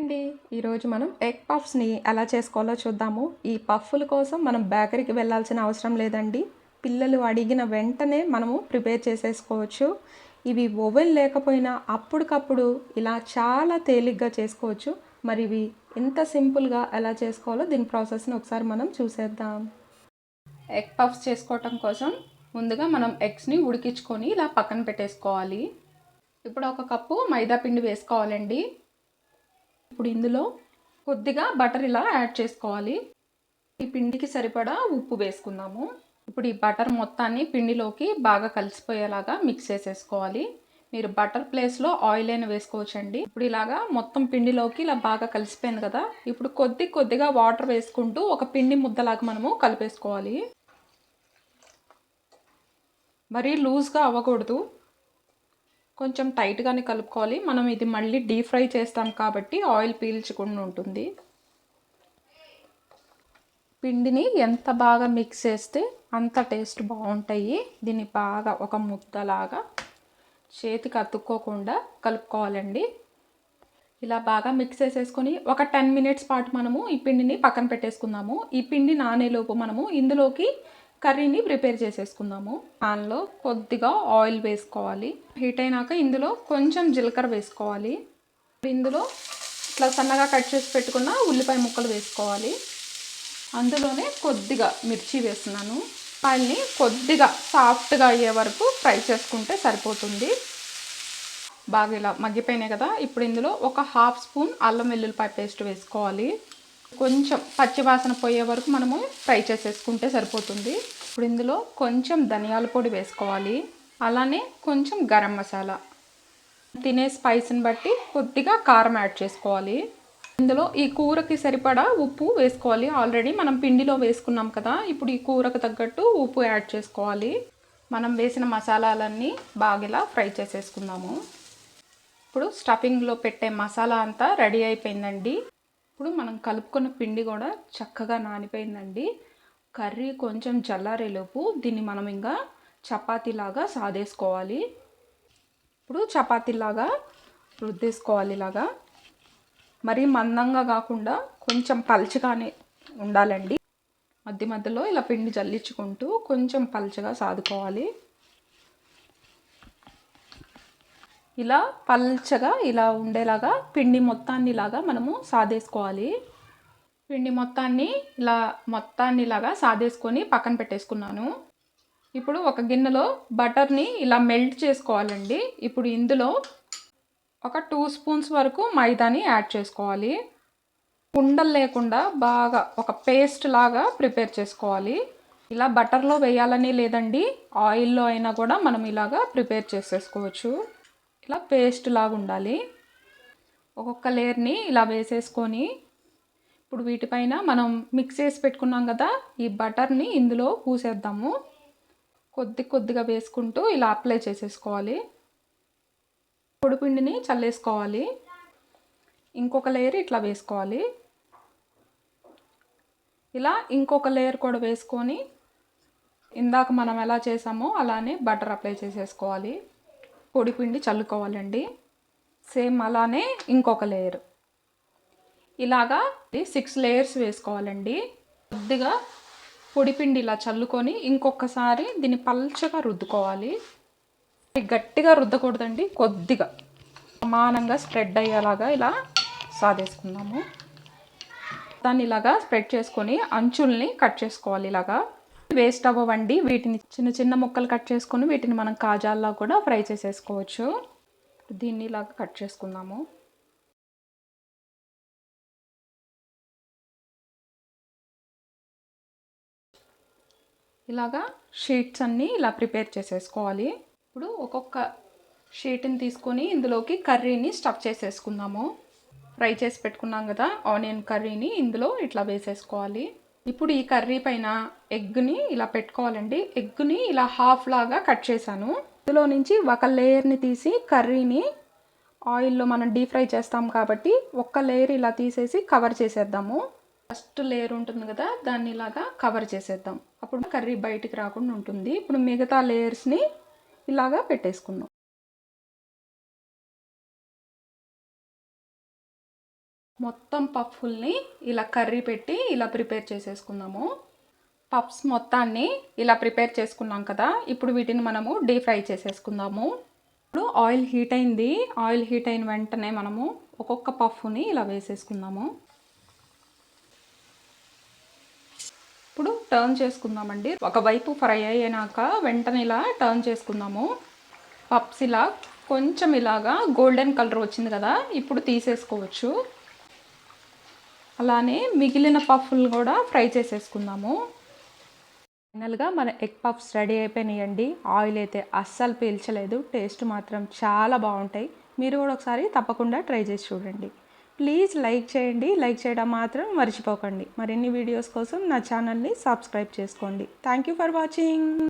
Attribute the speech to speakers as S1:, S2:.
S1: అండి ఈరోజు మనం ఎగ్ పఫ్స్ని ఎలా చేసుకోవాలో చూద్దాము. ఈ పఫ్ఫుల కోసం మనం బేకరీకి వెళ్ళాల్సిన అవసరం లేదండి. పిల్లలు అడిగిన వెంటనే మనము ప్రిపేర్ చేసేసుకోవచ్చు. ఇవి ఓవెన్ లేకపోయినా అప్పటికప్పుడు ఇలా చాలా తేలిగ్గా చేసుకోవచ్చు. మరి ఇవి ఎంత సింపుల్గా ఎలా చేసుకోవాలో దీని ప్రాసెస్ని ఒకసారి మనం చూసేద్దాం. ఎగ్ పఫ్స్ చేసుకోవటం కోసం ముందుగా మనం ఎగ్స్ని ఉడికించుకొని ఇలా పక్కన పెట్టేసుకోవాలి. ఇప్పుడు ఒక కప్పు మైదా పిండి వేసుకోవాలండి. ఇప్పుడు ఇందులో కొద్దిగా బటర్ ఇలా యాడ్ చేసుకోవాలి. ఈ పిండికి సరిపడా ఉప్పు వేసుకుందాము. ఇప్పుడు ఈ బటర్ మొత్తాన్ని పిండిలోకి బాగా కలిసిపోయేలాగా మిక్స్ చేసేసుకోవాలి. మీరు బటర్ ప్లేస్లో ఆయిల్ అయినా వేసుకోవచ్చండి. ఇప్పుడు ఇలాగా మొత్తం పిండిలోకి ఇలా బాగా కలిసిపోయింది కదా. ఇప్పుడు కొద్ది కొద్దిగా వాటర్ వేసుకుంటూ ఒక పిండి ముద్దలాగా మనము కలిపేసుకోవాలి. మరీ లూజ్గా అవ్వకూడదు. కొంచెం టైట్గానే కలుపుకోవాలి. మనం ఇది మళ్ళీ డీప్ ఫ్రై చేస్తాం కాబట్టి ఆయిల్ పీల్చకుండా ఉంటుంది. పిండిని ఎంత బాగా మిక్స్ చేస్తే అంత టేస్ట్ బాగుంటాయి. దీన్ని బాగా ఒక ముద్దలాగా చేతికి అతుక్కోకుండా కలుపుకోవాలండి. ఇలా బాగా మిక్స్ చేసేసుకొని ఒక టెన్ మినిట్స్ పాటు మనము ఈ పిండిని పక్కన పెట్టేసుకుందాము. ఈ పిండి నానేలోపు మనము ఇందులోకి కర్రీని ప్రిపేర్ చేసేసుకుందాము. పాన్లో కొద్దిగా ఆయిల్ వేసుకోవాలి. హీట్ అయినాక ఇందులో కొంచెం జీలకర్ర వేసుకోవాలి. ఇందులో ఇట్లా సన్నగా కట్ చేసి పెట్టుకున్న ఉల్లిపాయ ముక్కలు వేసుకోవాలి. అందులోనే కొద్దిగా మిర్చి వేస్తున్నాను. ఆయిల్ని కొద్దిగా సాఫ్ట్గా అయ్యే వరకు ఫ్రై చేసుకుంటే సరిపోతుంది. బాగా ఇలా మగ్గిపోయినాయి కదా. ఇప్పుడు ఇందులో ఒక హాఫ్ స్పూన్ అల్లం వెల్లుల్లిపాయ పేస్ట్ వేసుకోవాలి. కొంచెం పచ్చివాసన పోయే వరకు మనము ఫ్రై చేసేసుకుంటే సరిపోతుంది. ఇప్పుడు ఇందులో కొంచెం ధనియాల పొడి వేసుకోవాలి. అలానే కొంచెం గరం మసాలా. తినే స్పైస్ని బట్టి కొద్దిగా కారం యాడ్ చేసుకోవాలి. ఇందులో ఈ కూరకి సరిపడా ఉప్పు వేసుకోవాలి. ఆల్రెడీ మనం పిండిలో వేసుకున్నాం కదా ఇప్పుడు ఈ కూరకు తగ్గట్టు ఉప్పు యాడ్ చేసుకోవాలి. మనం వేసిన మసాలాలన్నీ బాగా ఫ్రై చేసేసుకుందాము. ఇప్పుడు స్టఫింగ్లో పెట్టే మసాలా అంతా రెడీ అయిపోయిందండి. ఇప్పుడు మనం కలుపుకున్న పిండి కూడా చక్కగా నానిపోయిందండి. కర్రీ కొంచెం చల్లారేలోపు దీన్ని మనం ఇంకా చపాతీలాగా సాదేసుకోవాలి. ఇప్పుడు చపాతీలాగా రుద్దేసుకోవాలి ఇలాగా. మరీ మందంగా కాకుండా కొంచెం పల్చగానే ఉండాలండి. మధ్య మధ్యలో ఇలా పిండి జల్లించుకుంటూ కొంచెం పల్చగా సాదుకోవాలి. ఇలా పల్చగా ఇలా ఉండేలాగా పిండి మొత్తాన్ని ఇలాగా మనము సాదేసుకోవాలి. పిండి మొత్తాన్ని ఇలా మొత్తాన్ని ఇలాగా సాదేసుకొని పక్కన పెట్టేసుకున్నాను. ఇప్పుడు ఒక గిన్నెలో బటర్ని ఇలా మెల్ట్ చేసుకోవాలండి. ఇప్పుడు ఇందులో ఒక టూ స్పూన్స్ వరకు మైదాని యాడ్ చేసుకోవాలి. ఉండలు లేకుండా బాగా ఒక పేస్ట్ లాగా ప్రిపేర్ చేసుకోవాలి. ఇలా బటర్లో వేయాలని లేదండి ఆయిల్లో అయినా కూడా మనం ఇలాగా ప్రిపేర్ చేసేసుకోవచ్చు. ఇట్లా పేస్ట్ లాగా ఉండాలి. ఒక్కొక్క లేయర్ని ఇలా వేసేసుకొని ఇప్పుడు వీటిపైన మనం మిక్స్ చేసి పెట్టుకున్నాం కదా ఈ బటర్ని ఇందులో పూసేద్దాము. కొద్ది కొద్దిగా వేసుకుంటూ ఇలా అప్లై చేసేసుకోవాలి. పొడిపిండిని చల్లేసుకోవాలి. ఇంకొక లేయర్ ఇట్లా వేసుకోవాలి. ఇలా ఇంకొక లేయర్ కూడా వేసుకొని ఇందాక మనం ఎలా చేసామో అలానే బటర్ అప్లై చేసేసుకోవాలి. పొడిపిండి చల్లుకోవాలండి. సేమ్ అలానే ఇంకొక లేయర్. ఇలాగా సిక్స్ లేయర్స్ వేసుకోవాలండి. కొద్దిగా పొడిపిండి ఇలా చల్లుకొని ఇంకొకసారి దీన్ని పల్చగా రుద్దుకోవాలి. గట్టిగా రుద్దకూడదండి కొద్దిగా. సమానంగా స్ప్రెడ్ అయ్యేలాగా ఇలా సాదేసుకుందాము. దాన్ని ఇలాగా స్ప్రెడ్ చేసుకొని అంచుల్ని కట్ చేసుకోవాలి ఇలాగా. వేస్ట్ అవ్వండి వీటిని చిన్న చిన్న ముక్కలు కట్ చేసుకొని వీటిని మనం కాజాల్లో కూడా ఫ్రై చేసేసుకోవచ్చు. దీన్ని ఇలాగా కట్ చేసుకుందాము. ఇలాగా షీట్స్ అన్నీ ఇలా ప్రిపేర్ చేసేసుకోవాలి. ఇప్పుడు ఒక్కొక్క షీట్ని తీసుకొని ఇందులోకి కర్రీని స్టఫ్ చేసేసుకుందాము. ఫ్రై చేసి పెట్టుకున్నాం కదా ఆనియన్ కర్రీని ఇందులో ఇట్లా వేసేసుకోవాలి. ఇప్పుడు ఈ కర్రీ పైన ఎగ్ని ఇలా పెట్టుకోవాలండి. ఎగ్ని ఇలా హాఫ్ లాగా కట్ చేశాను. ఇందులో నుంచి ఒక లేయర్ని తీసి కర్రీని ఆయిల్లో మనం డీప్ ఫ్రై చేస్తాం కాబట్టి ఒక్క లేయర్ ఇలా తీసేసి కవర్ చేసేద్దాము. ఫస్ట్ లేయర్ ఉంటుంది కదా దాన్ని ఇలాగా కవర్ చేసేద్దాం. అప్పుడు కర్రీ బయటికి రాకుండా ఉంటుంది. ఇప్పుడు మిగతా లేయర్స్ని ఇలాగా పెట్టేసుకుందాం. మొత్తం పఫ్ఫుల్ని ఇలా కర్రీ పెట్టి ఇలా ప్రిపేర్ చేసేసుకుందాము. పఫ్స్ మొత్తాన్ని ఇలా ప్రిపేర్ చేసుకున్నాం కదా ఇప్పుడు వీటిని మనము డీప్ ఫ్రై చేసేసుకుందాము. ఇప్పుడు ఆయిల్ హీట్ అయింది. ఆయిల్ హీట్ అయిన వెంటనే మనము ఒక్కొక్క పఫ్ని ఇలా వేసేసుకుందాము. ఇప్పుడు టర్న్ చేసుకుందామండి. ఒకవైపు ఫ్రై అయినాక వెంటనే ఇలా టర్న్ చేసుకుందాము. పప్స్ ఇలా కొంచెం ఇలాగా గోల్డెన్ కలర్ వచ్చింది కదా ఇప్పుడు తీసేసుకోవచ్చు. అలానే మిగిలిన పఫ్లు కూడా ఫ్రై చేసేసుకుందాము. ఫైనల్గా మన ఎగ్ పఫ్స్ రెడీ అయిపోయినాయండి. ఆయిల్ అయితే అస్సలు పీల్చలేదు. టేస్ట్ మాత్రం చాలా బాగుంటాయి. మీరు కూడా ఒకసారి తప్పకుండా ట్రై చేసి చూడండి. ప్లీజ్ లైక్ చేయండి. లైక్ చేయడం మాత్రం మర్చిపోకండి. మరిన్ని వీడియోస్ కోసం నా ఛానల్ని సబ్స్క్రైబ్ చేసుకోండి. Thank you for watching.